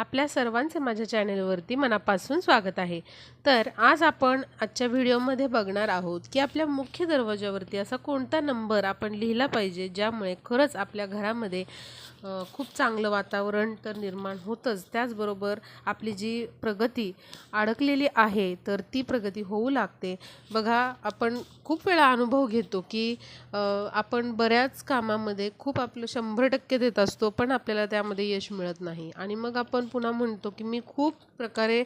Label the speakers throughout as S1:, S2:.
S1: आपल्या सर्वांचे माझ्या चॅनेलवरती मनापासून स्वागत आहे. तर आज आपण आजच्या व्हिडिओमध्ये बघणार आहोत की आपल्या मुख्य दरवाजावरती असा कोणता नंबर आपण लिहिला पाहिजे ज्यामुळे खरंच आपल्या घरामध्ये खूप चांगलं वातावरण तर निर्माण होतंच. त्याचबरोबर आपली जी प्रगती अडकलेली आहे तर ती प्रगती होऊ लागते. बघा आपण खूप वेळा अनुभव घेतो की आपण बऱ्याच कामामध्ये खूप आपलं शंभर टक्के देत असतो पण आपल्याला त्यामध्ये यश मिळत नाही. आणि मग आपण पुन्हा म्हणतो की मी खूप प्रकारे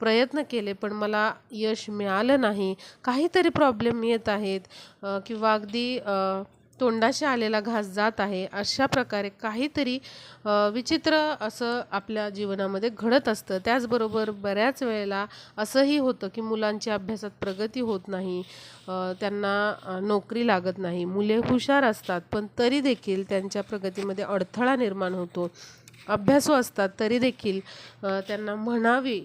S1: प्रयत्न केले पण मला यश मिळालं नाही. काहीतरी प्रॉब्लेम येत आहेत किंवा अगदी तोंडाशी आलेला घास जात आहे अशा प्रकारे काहीतरी विचित्र असं आपल्या जीवनामध्ये घडत असतं. त्याचबरोबर बऱ्याच वेळेला असंही होतं की मुलांची अभ्यासात प्रगती होत नाही त्यांना नोकरी लागत नाही. मुले हुशार असतात पण तरी देखील त्यांच्या प्रगतीमध्ये अडथळा निर्माण होतो. अभ्यासू असतात तरी देखील त्यांना म्हणावी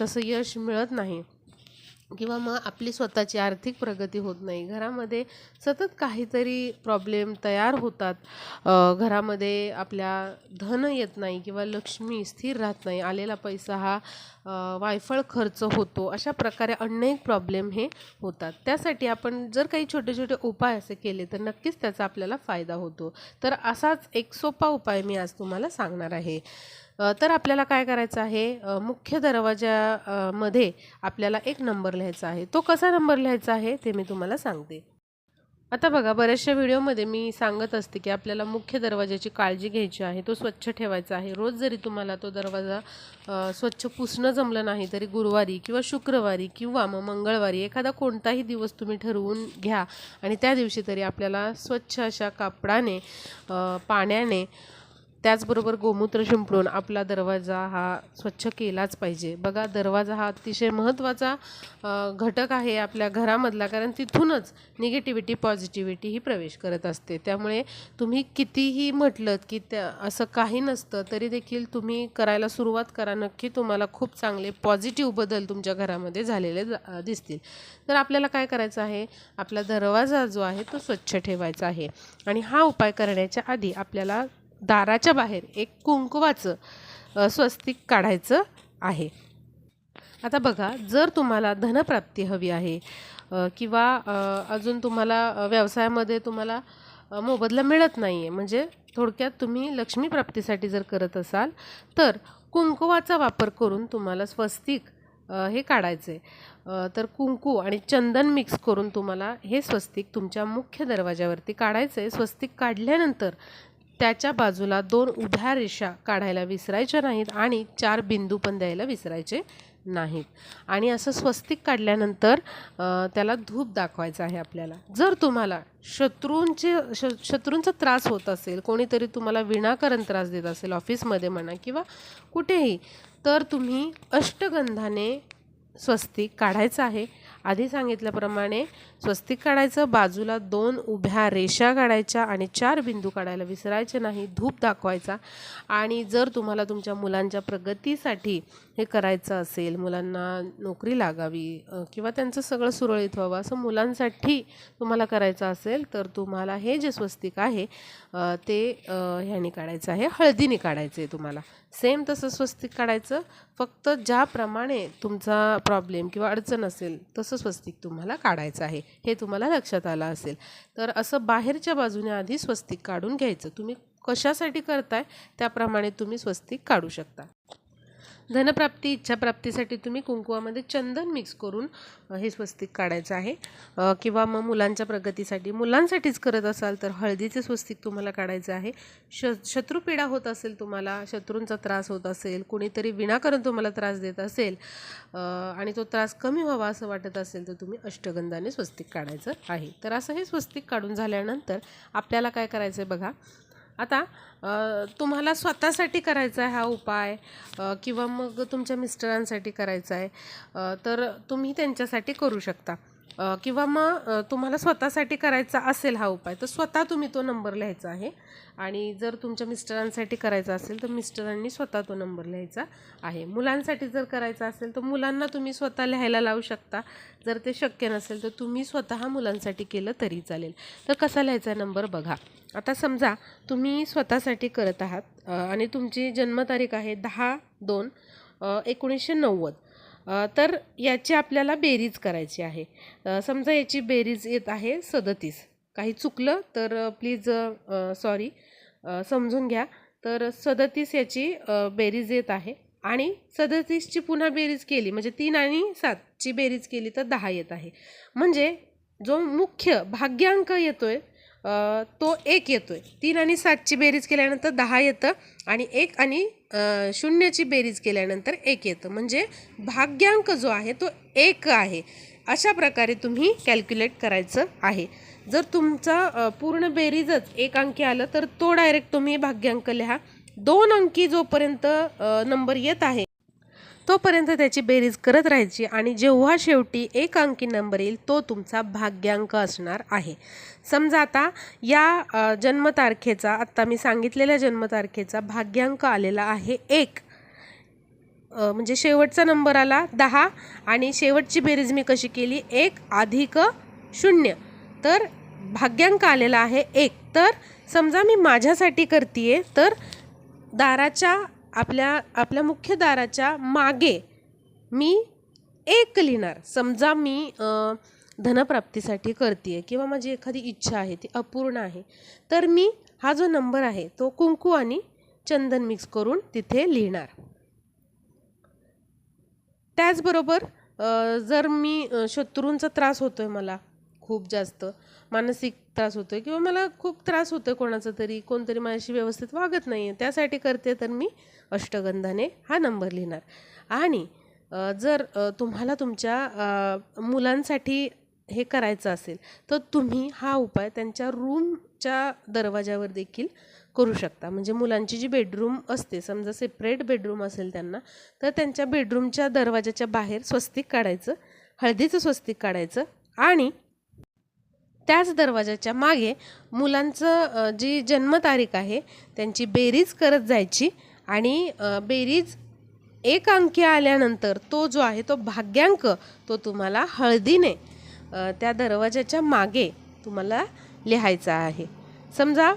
S1: तसं यश मिळत नाही. किंवा मग आपली स्वतःची आर्थिक प्रगती होत नाही. घरामध्ये सतत काहीतरी प्रॉब्लेम तयार होतात. घरामध्ये आपल्या धन येत नाही किंवा लक्ष्मी स्थिर राहत नाही. आलेला पैसा हा वायफळ खर्च होतो अशा प्रकारे अनेक प्रॉब्लेम हे होतात. त्यासाठी आपण जर काही छोटे छोटे उपाय असे केले तर नक्कीच त्याचा आपल्याला फायदा होतो. तर असाच एक सोपा उपाय मी आज तुम्हाला सांगणार आहे. तर आपल्याला काय करायचं आहे? मुख्य दरवाजा मध्ये आपल्याला एक नंबर लिहायचा आहे. तो कसा नंबर लिहायचा आहे? ते मी तुम्हाला सांगते. आता बघा बऱ्याचशा व्हिडिओमध्ये मी सांगत असते की आपल्याला मुख्य दरवाजाची काळजी घ्यायची आहे तो स्वच्छ ठेवायचा आहे. रोज जरी तुम्हाला तो दरवाजा स्वच्छ पुसणं जमलं नाही तरी गुरुवारी किंवा शुक्रवारी किंवा मग मंगळवारी एखादा कोणताही दिवस तुम्ही ठरवून घ्या आणि त्या दिवशी तरी आपल्याला स्वच्छ अशा कापडाने पाण्याने त्याचबरोबर गोमूत्र शिंपडून आपला दरवाजा हा स्वच्छ केलाच पाहिजे. बघा दरवाजा हा अतिशय महत्त्वाचा घटक आहे आपल्या घरामधला कारण तिथूनच निगेटिव्हिटी पॉझिटिव्हिटी ही प्रवेश करत असते. त्यामुळे तुम्ही कितीही म्हटलं की त्या असं काही नसतं तरी देखील तुम्ही करायला सुरुवात करा. नक्की तुम्हाला खूप चांगले पॉझिटिव्ह बदल तुमच्या घरामध्ये झालेले जा- दिसतील. तर आपल्याला काय करायचं आहे? आपला दरवाजा जो आहे तो स्वच्छ ठेवायचा आहे. आणि हा उपाय करण्याच्या आधी आपल्याला दाराच्या बाहेर एक कुंकवाचं स्वस्तिक काढायचं आहे. आता बघा जर तुम्हाला धनप्राप्ती हवी आहे किंवा अजून तुम्हाला व्यवसायामध्ये तुम्हाला मोबदला मिळत नाही आहे म्हणजे थोडक्यात तुम्ही लक्ष्मीप्राप्तीसाठी जर करत असाल तर कुंकवाचा वापर करून तुम्हाला स्वस्तिक हे काढायचं आहे तर कुंकू आणि चंदन मिक्स करून तुम्हाला हे स्वस्तिक तुमच्या मुख्य दरवाजावरती काढायचं आहे स्वस्तिक काढल्यानंतर त्याच्या बाजूला दोन उभ्या रेषा काढायला विसरायच्या नाहीत आणि चार बिंदू पण द्यायला विसरायचे नाहीत. आणि असं स्वस्तिक काढल्यानंतर त्याला धूप दाखवायचा आहे आपल्याला. जर तुम्हाला शत्रूंचे श शत्रूंचा त्रास होत असेल कोणीतरी तुम्हाला विनाकारण त्रास देत असेल ऑफिसमध्ये म्हणा किंवा कुठेही तर तुम्ही अष्टगंधाने स्वस्तिक काढायचं आहे. आधी सांगितल्याप्रमाणे स्वस्तिक काढायचं बाजूला दोन उभ्या रेषा काढायच्या आणि चार बिंदू काढायला विसरायचे नाही धूप दाखवायचा. आणि जर तुम्हाला तुमच्या मुलांच्या प्रगतीसाठी हे करायचं असेल मुलांना नोकरी लागावी किंवा त्यांचं सगळं सुरळीत व्हावं असं मुलांसाठी तुम्हाला करायचं असेल तर तुम्हाला हे जे स्वस्तिक आहे ते ह्याने काढायचं आहे हळदीने काढायचं आहे तुम्हाला. सेम तसं स्वस्तिक काढायचं फक्त ज्याप्रमाणे तुमचा प्रॉब्लेम किंवा अडचण असेल तसं स्वस्तिक तुम्हाला काढायचं आहे. हे तुम्हाला लक्षात आलं असेल. तर असं बाहेरच्या बाजूने आधी स्वस्तिक काढून घ्यायचं. तुम्ही कशासाठी करताय? त्याप्रमाणे तुम्ही स्वस्तिक काढू शकता. धनप्राप्ती इच्छाप्राप्तीसाठी तुम्ही कुंकुवामध्ये चंदन मिक्स करून हे स्वस्तिक काढायचं आहे. किंवा मग मुलांच्या प्रगतीसाठी मुलांसाठीच करत असाल तर हळदीचे स्वस्तिक तुम्हाला काढायचं आहे. श शत्रुपीडा होत असेल तुम्हाला शत्रूंचा त्रास होत असेल कुणीतरी विनाकारण तुम्हाला त्रास देत असेल आणि तो त्रास कमी व्हावा असं वाटत असेल तर तुम्ही अष्टगंधाने स्वस्तिक काढायचं आहे. तर असं हे स्वस्तिक काढून झाल्यानंतर आपल्याला काय करायचं आहे बघा आता तुम्हाला स्वतःसाठी करायचा आहे हा उपाय किंवा मग तुमच्या मिस्टरांसाठी करायचा आहे तर तुम्ही त्यांच्यासाठी करू शकता. किंवा मग तुम्हाला स्वतःसाठी करायचा असेल हा उपाय तर स्वतः तुम्ही तो नंबर लिहायचा आहे. आणि जर तुमच्या मिस्टरांसाठी करायचा असेल तर मिस्टरांनी स्वतः तो नंबर लिहायचा आहे. मुलांसाठी जर करायचा असेल तर मुलांना तुम्ही स्वतः लिहायला लावू शकता. जर ते शक्य नसेल तर तुम्ही स्वतः मुलांसाठी केलं तरी चालेल. तर कसा लिहायचा नंबर बघा. आता समजा तुम्ही स्वतःसाठी करत आहात आणि तुमची जन्मतारीख आहे दहा दोन एकोणीसशे नव्वद. तर याची आपल्याला बेरीज करायची आहे. समजा याची बेरीज येत आहे सदतीस. काही चुकलं तर प्लीज सॉरी समजून घ्या. तर सदतीस याची बेरीज येत आहे आणि सदतीसची पुन्हा बेरीज केली म्हणजे तीन आणि सातची बेरीज केली तर दहा येत आहे. म्हणजे जो मुख्य भाग्यांक येतो आहे तो एक येतो आहे तीन आणि सातची बेरीज केल्यानंतर दहा येतं आणि एक आणि शून्याची बेरीज केल्यानंतर एक येतं. म्हणजे भाग्यांक जो आहे तो एक आहे. अशा प्रकारे तुम्ही कॅल्क्युलेट करायचं आहे. जर तुमचा पूर्ण बेरीजच एक अंकी आलं तर तो डायरेक्ट तुम्ही भाग्यांक लिहा. दोन अंकी जोपर्यंत नंबर येत आहे तोपर्यंत त्याची बेरीज करत राहायची आणि जेव्हा शेवटी एक अंकी नंबर येईल तो तुमचा भाग्यांक असणार आहे. समजा आता या जन्मतारखेचा आत्ता मी सांगितलेल्या जन्मतारखेचा भाग्यांक आलेला आहे एक. म्हणजे शेवटचा नंबर आला दहा आणि शेवटची बेरीज मी कशी केली? एक अधिक शून्य. तर भाग्यांक आलेला आहे एक. तर समजा मी माझ्यासाठी करते तर दाराच्या आपल्या आपल्या मुख्य दाराच्या मागे मी एक लिहिणार. समजा मी धनप्राप्तीसाठी करते किंवा माझी एखादी इच्छा आहे ती अपूर्ण आहे तर मी हा जो नंबर आहे तो कुंकू आणि चंदन मिक्स करून तिथे लिहिणार. त्याचबरोबर जर मी शत्रूंचा त्रास होतो आहे मला खूप जास्त मानसिक त्रास होतोय किंवा मला खूप त्रास होतोय कोणाचा तरी कोणतरी माझ्याशी व्यवस्थित वागत नाही आहे त्यासाठी करते तर मी अष्टगंधाने हा नंबर लिहिणार. आणि जर तुम्हाला तुमच्या मुलांसाठी हे करायचं असेल तर तुम्ही हा उपाय त्यांच्या रूमच्या दरवाजावर देखील करू शकता. म्हणजे मुलांची जी बेडरूम असते समजा सेपरेट बेडरूम असेल त्यांना तर त्यांच्या बेडरूमच्या दरवाजाच्या बाहेर स्वस्तिक काढायचं हळदीचं स्वस्तिक काढायचं आणि त्याच दरवाजाच्या मागे मुलांचं जी जन्मतारीख आहे त्यांची बेरीज करत जायची आणि बेरीज एक अंकी आल्यानंतर तो जो आहे तो भाग्यांक तो तुम्हाला हळदीने त्या दरवाजाच्या मागे तुम्हाला लिहायचा आहे. समजा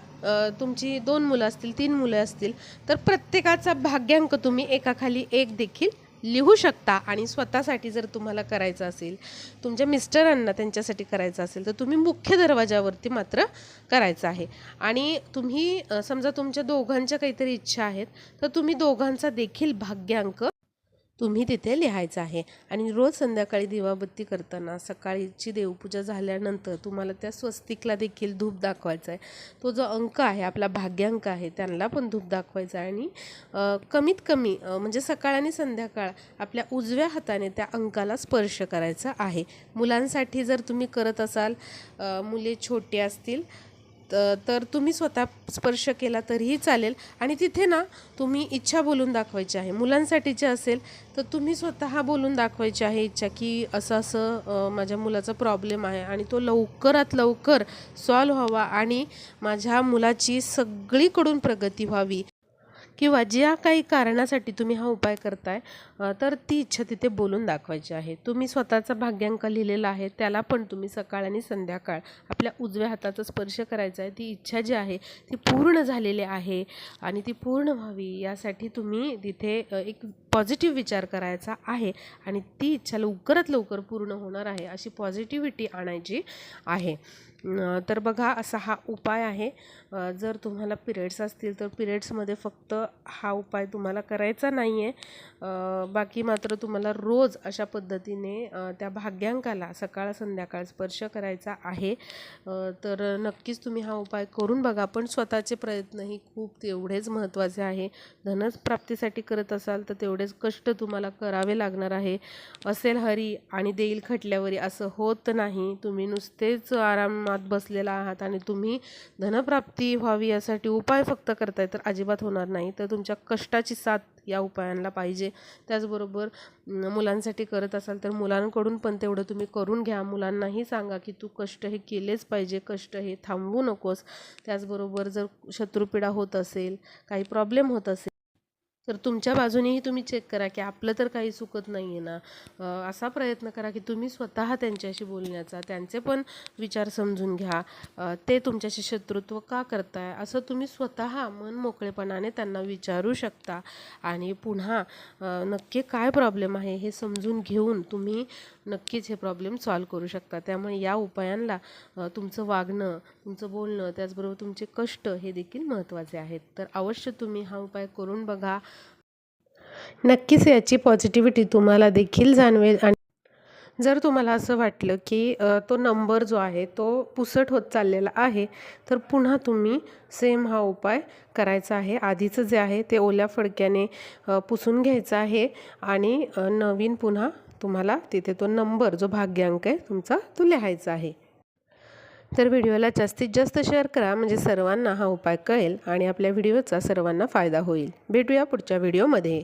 S1: तुमची दोन मुलं असतील तीन मुलं असतील तर प्रत्येकाचा भाग्यांक तुम्ही एकाखाली एक देखील लिहू शकता आणि स्वतःसाठी जर तुम्हाला करायचं असेल तुमच्या मिस्टरांना त्यांच्यासाठी करायचं असेल तर तुम्ही मुख्य दरवाजावरती मात्र करायचं आहे. आणि तुम्ही समजा तुमच्या दोघांच्या काहीतरी इच्छा आहेत तर तुम्ही दोघांचा देखील भाग्यांक तुम्ही तिथे लिहायचं आहे. आणि रोज संध्याकाळी दिवाबत्ती करताना सकाळीची देवपूजा झाल्यानंतर तुम्हाला त्या स्वस्तिकला देखील धूप दाखवायचा आहे. तो जो अंक आहे आपला भाग्यांक आहे त्यांना पण धूप दाखवायचा आहे. आणि कमीत कमी म्हणजे सकाळ आणि संध्याकाळ आपल्या उजव्या हाताने त्या अंकाला स्पर्श करायचा आहे. मुलांसाठी जर तुम्ही करत असाल मुले छोटे असतील तर तुम्ही स्वतः स्पर्श केला तरीही चालेल. आणि तिथे ना तुम्ही इच्छा बोलून दाखवायची आहे. मुलांसाठीचे असेल तर तुम्ही स्वतः बोलून दाखवायची आहे इच्छा की असं असं माझ्या मुलाचा प्रॉब्लेम आहे आणि तो लवकरात लवकर सॉल्व्ह व्हावा आणि माझ्या मुलाची सगळीकडून प्रगती व्हावी. किंवा ज्या काही कारणासाठी तुम्ही हा उपाय करताय तर ती इच्छा तिथे बोलून दाखवायची आहे. तुम्ही स्वतःचा भाग्यांक लिहिलेला आहे त्याला पण तुम्ही सकाळ आणि संध्याकाळ आपल्या उजव्या हाताचा स्पर्श करायचा आहे. ती इच्छा जी आहे ती पूर्ण झालेली आहे आणि ती पूर्ण व्हावी यासाठी तुम्ही तिथे एक पॉझिटिव्ह विचार करायचा आहे आणि ती इच्छा लवकरात लवकर पूर्ण होणार आहे अशी पॉझिटिव्हिटी आणायची आहे. तर बघा असा हा उपाय आहे. जर तुम्हाला पिरियड्स असतील तर पिरियड्समध्ये फक्त हा उपाय तुम्हाला करायचा नाही आहे बाकी मात्र तुम्हाला रोज अशा पद्धतीने त्या भाग्यांकाला सकाळ संध्याकाळ स्पर्श करायचा आहे. तर नक्कीच तुम्ही हा उपाय करून बघा पण स्वतःचे प्रयत्नही खूप तेवढेच महत्त्वाचे आहे. धनच प्राप्तीसाठी करत असाल तर तेवढे तेवढेच कष्ट तुम्हाला करावे लागणार आहे. असेल हरी आणि देईल खटल्यावरी असं होत नाही. तुम्ही नुसतेच आरामात बसलेला आहात आणि तुम्ही धनप्राप्ती व्हावी यासाठी उपाय फक्त करताय तर अजिबात होणार नाही. तर तुमच्या कष्टाची साथ या उपायांना पाहिजे. त्याचबरोबर मुलांसाठी करत असाल तर मुलांकडून पण तेवढं तुम्ही करून घ्या. मुलांनाही सांगा की तू कष्ट हे केलेच पाहिजे कष्ट हे थांबवू नकोस. त्याचबरोबर जर शत्रुपीडा होत असेल काही प्रॉब्लेम होत असेल तर तुमच्या बाजूनेही तुम्ही चेक करा की आपलं तर काही चुकत नाही आहे ना असा प्रयत्न करा की तुम्ही स्वतः त्यांच्याशी बोलण्याचा त्यांचे पण विचार समजून घ्या. ते तुमच्याशी शत्रुत्व का करताय? असं तुम्ही स्वतः मन मोकळेपणाने त्यांना विचारू शकता. आणि पुन्हा नक्की काय प्रॉब्लेम आहे हे समजून घेऊन तुम्ही नक्कीच हे प्रॉब्लेम सॉल्व करू शकता त्यामुळे या उपायांना तुमचं वागणं तुमचं बोलणं त्याचबरोबर तुमचे कष्ट हे देखील महत्त्वाचे आहेत. तर अवश्य तुम्ही हा उपाय करून बघा. नक्कीच याची पॉझिटिव्हिटी तुम्हाला देखील जाणवेल आणि जर तुम्हाला असं वाटलं की तो नंबर जो आहे तो पुसट होत चाललेला आहे तर पुन्हा तुम्ही सेम हा उपाय करायचा आहे. आधीचं जे आहे ते ओल्या फडक्याने पुसून घ्यायचं आहे आणि नवीन पुन्हा तुम्हाला तिथे तो नंबर जो भाग्यांक आहे तुमचा तो लिहायचा आहे. तर व्हिडिओला जास्तीत जास्त शेअर करा म्हणजे सर्वांना हा उपाय कळेल आणि आपल्या व्हिडिओचा सर्वांना फायदा होईल. भेटूया पुढच्या व्हिडिओमध्ये.